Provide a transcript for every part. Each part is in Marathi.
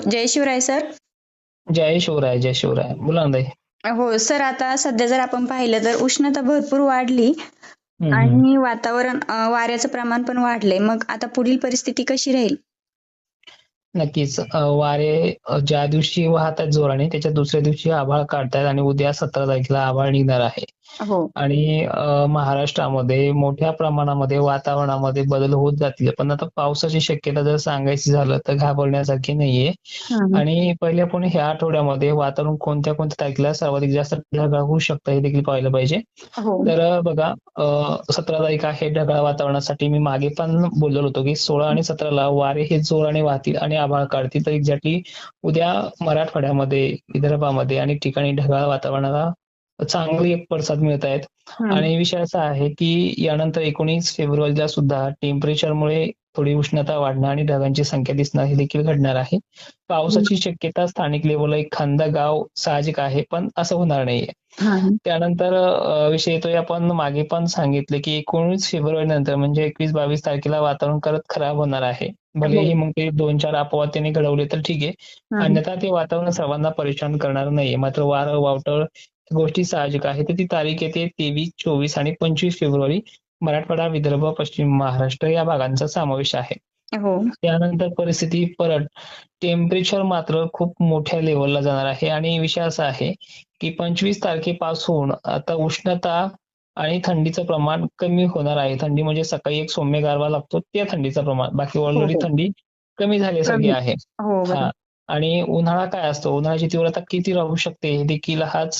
जय शिवराय सर. जय शिवराय जय शिवराय. बोला ना हो सर आता सध्या जर आपण पाहिलं तर उष्णता भरपूर वाढली. आणि वातावरण वाऱ्याचं प्रमाण पण वाढलंय. मग आता पुढील परिस्थिती कशी राहील? नक्कीच वारे ज्या दिवशी वाहतात जोराने त्याच्या दुसऱ्या दिवशी आभाळ काढतायत आणि उद्या सतरा तारखेला आभाळ निघणार आहे. हो. आणि अ, महाराष्ट्रामध्ये मोठ्या प्रमाणामध्ये वातावरणामध्ये बदल होत जातील. पण आता पावसाची शक्यता जर सांगायची झालं तर घाबरण्यासारखी नाहीये. आणि पहिले पण ह्या आठवड्यामध्ये वातावरण कोणत्या कोणत्या तारखेला सर्वाधिक जास्त ढगाळ होऊ शकतं हे देखील पाहिलं पाहिजे. हो. तर बघा सतरा तारीख आहे ढगाळ वातावरणासाठी. मी मागे पण बोललो होतो की सोळा आणि सतराला वारे हे जोराने वाहतील आणि आभाळ काढतील. तर एक्झॅक्टली उद्या मराठवाड्यामध्ये विदर्भामध्ये अनेक ठिकाणी ढगाळ वातावरणाला चांगली एक पडसाद मिळत आहेत. आणि विषय असा आहे की यानंतर एकोणीस फेब्रुवारीला सुद्धा टेम्परेचरमुळे थोडी उष्णता वाढणं आणि ढगांची संख्या दिसणं हे देखील घडणार आहे. पावसाची शक्यता स्थानिक लेवलला एक खांदा गाव साहजिक आहे पण असं होणार नाहीये. त्यानंतर विषय येतोय. आपण मागे पण सांगितले की एकोणीस फेब्रुवारी नंतर म्हणजे एकवीस बावीस तारखेला वातावरण करत खराब होणार आहे. भलेही मग ते दोन चार अपवाद त्यांनी घडवले तर ठीक आहे. अन्यथा ते वातावरण सर्वांना परेशान करणार नाहीये. मात्र वारं वावटळ गोष्टी साहजिक आहे. तर ती तारीख येते तेवीस चोवीस आणि पंचवीस फेब्रुवारी मराठवाडा विदर्भ पश्चिम महाराष्ट्र या भागांचा समावेश आहे. हो. त्यानंतर परिस्थिती परत. टेम्परेचर मात्र खूप मोठ्या लेवलला जाणार आहे. आणि विषय असा आहे की पंचवीस तारखेपासून आता उष्णता आणि थंडीचं प्रमाण कमी होणार आहे. थंडी म्हणजे सकाळी एक सौम्य गारवा लागतो. त्या थंडीचं प्रमाण. बाकी ऑलरेडी हो. थंडी कमी झाल्यासारखी कमी. आहे. हो. हा. आणि उन्हाळा काय असतो? उन्हाळ्याची तीव्रता किती राहू शकते? हे देखील हाच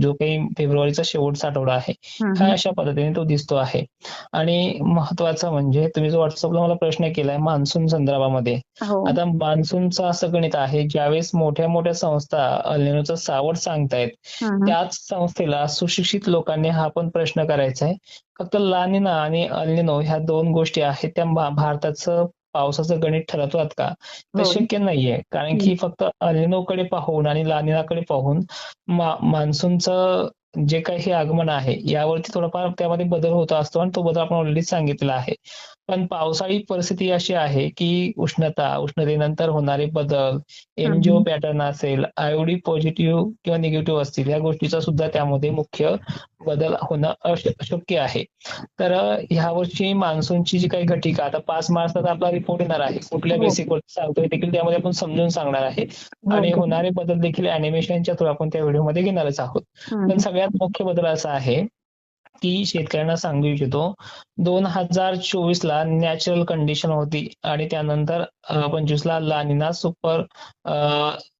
जो काही फेब्रुवारीचा शेवटचा आठवडा आहे. हा अशा पद्धतीने तो दिसतो आहे. आणि महत्वाचं म्हणजे तुम्ही जो व्हॉट्सअपला मला प्रश्न केलाय मान्सून संदर्भामध्ये. हो. आता मान्सूनचं असं गणित आहे ज्यावेळेस मोठ्या मोठ्या संस्था अल्निनोचं सावट सांगतायत. त्याच संस्थेला सुशिक्षित लोकांनी हा पण प्रश्न करायचा आहे फक्त लानिना आणि अल्निनो ह्या दोन गोष्टी आहेत त्या भारताचं पावसाचं गणित ठरवतात का तर हो. शक्य नाहीये कारण की फक्त अल्निनोकडे पाहून आणि लानिनाकडे पाहून मान्सूनचं जे काही आगमन आहे यावरती थोडाफार त्यामध्ये बदल होत असतो आणि तो बदल आपण ऑलरेडी सांगितलेला आहे पण पावसाळी परिस्थिती अशी आहे की उष्णता उष्णतेनंतर होणारे बदल एमजीओ. पॅटर्न असेल आयओडी पॉझिटिव्ह किंवा निगेटिव्ह असतील या गोष्टीचा सुद्धा त्यामध्ये मुख्य बदल होणं अश- शक्य आहे तर ह्या वर्षी मान्सूनची जी काही घटिका आता पाच मार्चला आपला रिपोर्ट येणार आहे कुठल्या हो. बेसिकवर सांगतोय देखील त्यामध्ये आपण समजून सांगणार आहे आणि हो. होणारे बदल देखील अॅनिमेशनच्या थ्रू आपण त्या व्हिडिओमध्ये घेणारच आहोत. पण सगळ्यात मुख्य बदल असा आहे की शेतकऱ्यांना सांगू इच्छितो दोन हजार चोवीस ला नॅचरल कंडिशन होती आणि त्यानंतर पंचवीस ला लानिना सुपर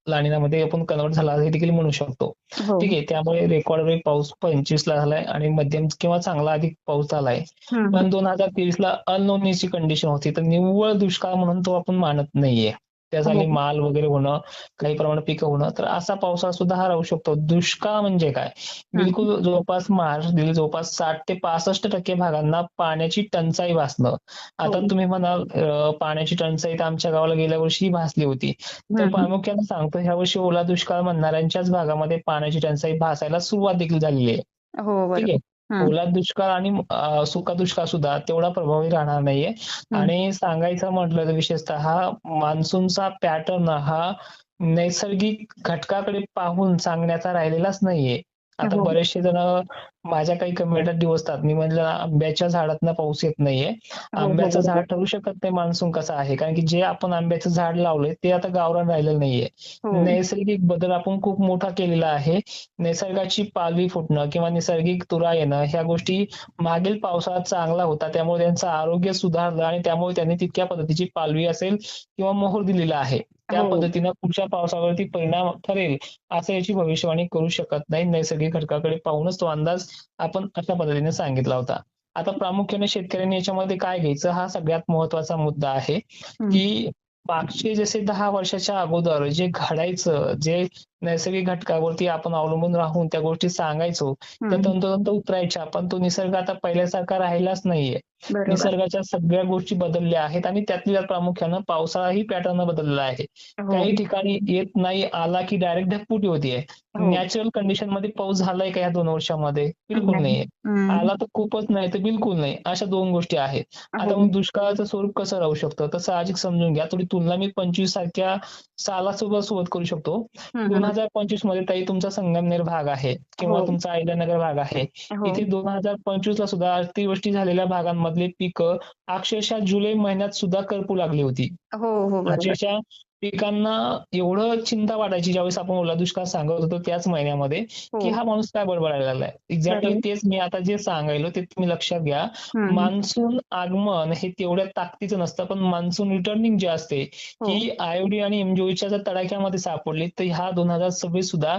लानिनामध्ये आपण कन्वर्ट झाला हे देखील म्हणू शकतो. हो. ठीक आहे त्यामुळे रेकॉर्ड ब्रेक पाऊस पंचवीस ला झालाय आणि मध्यम किंवा चांगला अधिक पाऊस झालाय. पण दोन हजार तेवीस ला अननोनीची कंडिशन होती. तर निव्वळ दुष्काळ म्हणून तो आपण मानत नाहीये. त्यासाठी हो. माल वगैरे होणं काही प्रमाणात पिकं होणं तर असा पावसाळा सुद्धा हा राहू शकतो दुष्काळ म्हणजे काय बिलकुल जवळपास महाराष्ट्रातील जवळपास साठ ते पासष्ट टक्के भागांना पाण्याची टंचाई भासणं आता हो. तुम्ही म्हणाल पाण्याची टंचाई तर आमच्या गावाला गेल्या वर्षी भासली होती तर. प्रामुख्याने सांगतो ह्या वर्षी ओला दुष्काळ म्हणणाऱ्यांच्याच भागामध्ये पाण्याची टंचाई भासायला सुरुवात देखील झालेली आहे हो ठीक आहे. ओला दुष्काळ आणि सुका दुष्काळ सुद्धा तेवढा प्रभावी राहणार नाहीये. आणि सांगायचं म्हटलं तर विशेषतः हा मान्सूनचा पॅटर्न हा नैसर्गिक घटकाकडे पाहून सांगण्याचा राहिलेलाच नाहीये. आता हो. बरेचसे जण माझ्या काही कमेंट दिवसतात मी म्हणलं आंब्याच्या झाडातनं पाऊस येत नाहीये. हो, आंब्याचं बरोबर. झाड ठरू शकत नाही मान्सून कसं आहे? कारण की जे आपण आंब्याचं झाड लावलंय ते आता गावरान राहिलेलं नाहीये. हो. नैसर्गिक बदल आपण खूप मोठा केलेला आहे. निसर्गाची पालवी फुटणं किंवा नैसर्गिक तुरा येणं ह्या गोष्टी मागील पावसाळा चांगला होता. त्यामुळे त्यांचं आरोग्य सुधारलं आणि त्यामुळे त्यांनी तितक्या पद्धतीची पालवी असेल किंवा मोहर दिलेला आहे. त्या हो. पद्धतीनं पुढच्या पावसावरती परिणाम ठरेल असं याची भविष्यवाणी करू शकत नाही नैसर्गिक घटकाकडे पाहूनच तो अंदाज आपण अशा पद्धतीने सांगितला होता आता प्रामुख्याने शेतकऱ्यांनी याच्यामध्ये काय घ्यायचं हा सगळ्यात महत्त्वाचा मुद्दा आहे. की मागचे जसे दहा वर्षाच्या अगोदर जे घडायचं जे नैसर्गिक घटकावरती आपण अवलंबून राहून त्या गोष्टी सांगायचो त्या. तंतोतंत उतरायच्या पण तो निसर्ग आता पहिल्यासारखा राहिलाच नाहीये निसर्गाच्या सगळ्या गोष्टी बदलल्या आहेत आणि त्यातल्या त्यात प्रामुख्यानं पावसाळाही पॅटर्न बदललेला आहे हो काही ठिकाणी येत नाही आला की डायरेक्ट ढगफुटी होतीये हो. नॅचरल कंडिशनमध्ये पाऊस झालाय का या दोन वर्षामध्ये बिलकुल नाही. नाहीये. आला तर खूपच नाही तर बिलकुल नाही अशा दोन गोष्टी आहेत आता हो. मग दुष्काळाचं स्वरूप कसं राहू शकतं तर साहजिक समजून घ्या थोडी तुलना मी पंचवीस सारख्या सालासोबत सोबत करू शकतो हम्म. हजार पंचवीसमध्ये ताई तुमचा संगमनेर भाग आहे किंवा हो. तुमचा अहिल्यानगर भाग आहे हो. इथे दोन हजार पंचवीस ला सुद्धा अतिवृष्टी झालेल्या भागांमधले पिकं अक्षरशः जुलै महिन्यात सुद्धा करपू लागली होती हो हो अक्षरशः पिकांना एवढं चिंता वाटायची ज्यावेळेस आपण ओला दुष्काळ सांगत होतो त्याच महिन्यामध्ये की हो हा माणूस काय बडबडायला लागलाय एक्झॅक्टली. तेच मी आता जे सांगायलो ते तुम्ही लक्षात घ्या. मान्सून आगमन हे तेवढ्या ताकदीचं नसतं पण मान्सून रिटर्निंग जे असते हो. ही आयोडी आणि एमजीओच्या जर तडाख्यामध्ये सापडली तर ह्या दोन हजार सव्वीस सुद्धा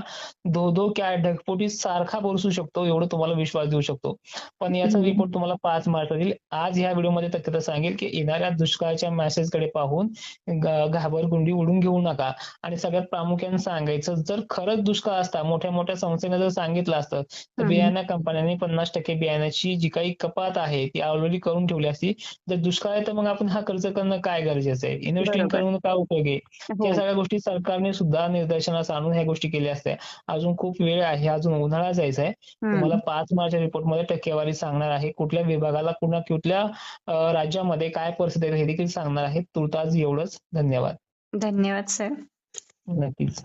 धो धो काय ढगफुटी सारखा बरसू शकतो एवढं तुम्हाला विश्वास देऊ शकतो पण याचा. रिपोर्ट तुम्हाला पाच मार्च येईल आज ह्या व्हिडिओमध्ये तक्रार सांगेल की येणाऱ्या दुष्काळाच्या मेसेजकडे पाहून घाबरगुंडी उडून घेऊ नका. आणि सगळ्यात प्रामुख्याने सांगायचं जर खरंच दुष्काळ असता मोठ्या मोठ्या संस्थेने जर सांगितलं असतं तर. बियाण्या कंपन्यांनी पन्नास टक्के बियाण्याची जी काही कपात आहे ती ऑलरेडी करून ठेवली असती. जर दुष्काळ आहे तर मग आपण हा खर्च करणं काय गरजेचं आहे? इन्व्हेस्टिंग. करून काय उपयोग आहे? हो. या सगळ्या गोष्टी सरकारने सुद्धा निदर्शनास आणून ह्या गोष्टी केल्या असत्या. अजून खूप वेळ आहे अजून उन्हाळा जायचा आहे. तुम्हाला पाच मार्च रिपोर्टमध्ये टक्केवारी सांगणार आहे कुठल्या विभागाला कुठल्या अं, राज्यामध्ये काय परिस्थिती आहे हे देखील सांगणार आहे. तुर्तास एवढंच. धन्यवाद. धन्यवाद सर नक्कीच